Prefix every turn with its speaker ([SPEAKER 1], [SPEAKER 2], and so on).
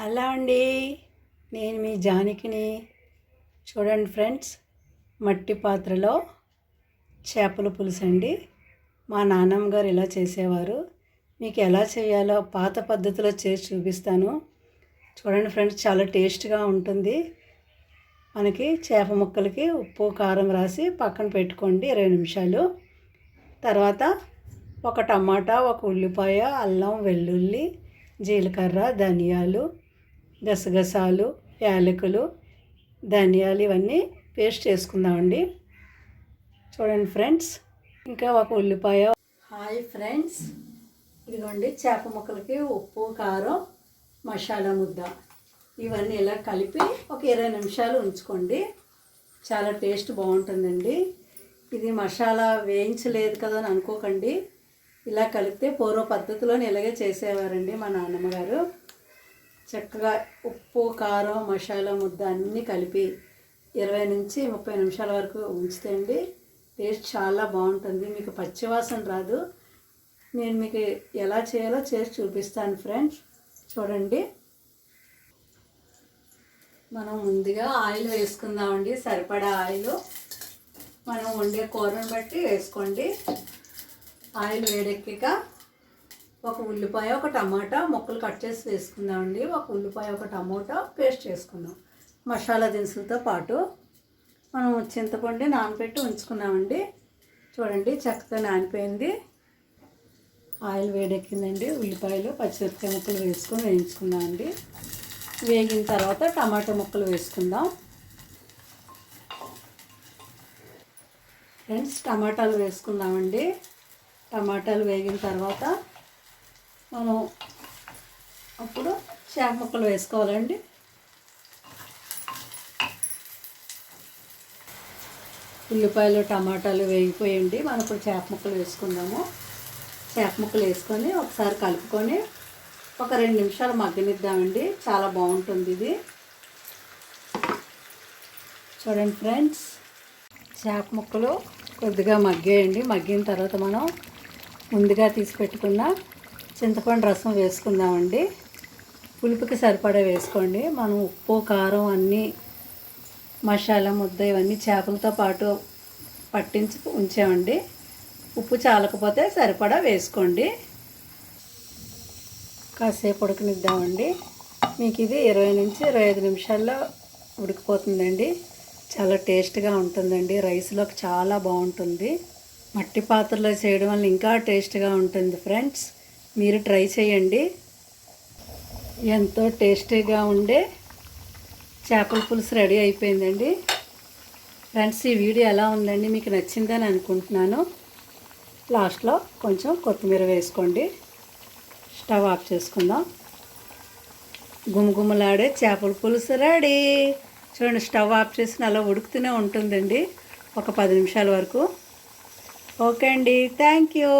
[SPEAKER 1] Hello అండి. నేను మీ జానకిని. చూడండి ఫ్రెండ్స్ మట్టి పాత్రలో చేపల పులుసు అండి. మా నాన్నమ్మ గారు ఇలా చేసేవారు. మీకు ఎలా చేయాలో పాత పద్ధతిలో చేసి చూపిస్తాను. చూడండి ఫ్రెండ్స్ చాలా టేస్ట్గా ఉంటుంది. మనకి చేప ముక్కలకి ఉప్పు కారం రాసి పక్కన పెట్టుకోండి ఇరవై నిమిషాలు. తర్వాత ఒక టమాటా ఒక ఉల్లిపాయ అల్లం వెల్లుల్లి జీలకర్ర ధనియాలు గసగసాలు యాలకులు ధనియాలు ఇవన్నీ పేస్ట్ చేసుకుందామండి. చూడండి ఫ్రెండ్స్ ఇంకా ఒక ఉల్లిపాయ. హాయ్ ఫ్రెండ్స్ ఇదిగోండి చేప ముక్కలకి ఉప్పు కారం మసాలా ముద్ద. ఇవన్నీ ఇలా కలిపి ఒక ఇరవై నిమిషాలు ఉంచుకోండి. చాలా టేస్ట్ బాగుంటుందండి. ఇది మసాలా వేయించలేదు కదా అని అనుకోకండి. ఇలా కలిపితే పూర్వ పద్ధతిలోనే ఇలాగే చేసేవారండి మా నాన్నమ్మ గారు. చక్కగా ఉప్పు కారం మసాలా ముద్ద అన్నీ కలిపి ఇరవై నుంచి ముప్పై నిమిషాల వరకు ఉంచితే అండి టేస్ట్ చాలా బాగుంటుంది. మీకు పచ్చివాసన రాదు. నేను మీకు ఎలా చేయాలో చేసి చూపిస్తాను ఫ్రెండ్స్. చూడండి. మనం ముందుగా ఆయిల్ వేసుకుందామండి. సరిపడా ఆయిల్. మనం వండే కూరను బట్టి వేసుకోండి. ఆయిల్ వేడెక్కాక ఒక ఉల్లిపాయ ఒక టమాటా ముక్కలు కట్ చేసి వేసుకుందామండి. ఒక ఉల్లిపాయ ఒక టమాటా పేస్ట్ చేసుకుందాం. మసాలా దినుసులతో పాటు మనం చింతపండు నానబెట్టి ఉంచుకున్నామండి. చూడండి చక్కగా నానిపోయింది. ఆయిల్ వేడెక్కిందండి. ఉల్లిపాయలు పచ్చిమిరపకాయ ముక్కలు వేసుకొని వేయించుకుందామండి. వేగిన తర్వాత టమాటా ముక్కలు వేసుకుందాం. ఫ్రెండ్స్ టమాటాలు వేసుకుందామండి. టమాటాలు వేగిన తర్వాత మనం అప్పుడు చేప ముక్కలు వేసుకోవాలండి. ఉల్లిపాయలు టమాటాలు వేగిపోయండి. మనం ఇప్పుడు చేప ముక్కలు వేసుకుందాము. చేప ముక్కలు వేసుకొని ఒకసారి కలుపుకొని ఒక రెండు నిమిషాలు మగ్గనిద్దామండి. చాలా బాగుంటుంది ఇది. చూడండి ఫ్రెండ్స్ చేప ముక్కలు కొద్దిగా మగ్గేయండి. మగ్గిన తర్వాత మనం ముందుగా తీసి పెట్టుకున్న చింతపండు రసం వేసుకుందామండి. పులుపుకి సరిపడా వేసుకోండి. మనం ఉప్పు కారం అన్నీ మసాలా ముద్ద ఇవన్నీ చేపలతో పాటు పట్టించి ఉంచామండి. ఉప్పు చాలకపోతే సరిపడా వేసుకోండి. కాసేపు ఉడకనిద్దామండి. మీకు ఇది ఇరవై నుంచి ఇరవై ఐదు నిమిషాల్లో ఉడికిపోతుందండి. చాలా టేస్ట్గా ఉంటుందండి. రైస్లోకి చాలా బాగుంటుంది. మట్టి పాత్రలో చేయడం వల్ల ఇంకా టేస్ట్గా ఉంటుంది ఫ్రెండ్స్. మీరు ట్రై చేయండి. ఎంతో టేస్టీగా ఉండే చేపల పులుసు రెడీ అయిపోయిందండి. ఫ్రెండ్స్ ఈ వీడియో ఎలా ఉందండి మీకు నచ్చిందని అనుకుంటున్నాను. లాస్ట్లో కొంచెం కొత్తిమీర వేసుకోండి. స్టవ్ ఆఫ్ చేసుకుందాం. గుమగుమలాడే చేపల పులుసు రెడీ. చూడండి స్టవ్ ఆఫ్ చేసిన అలా ఉడుకుతూనే ఉంటుందండి. ఒక పది నిమిషాల వరకు. ఓకే అండి. Thank you.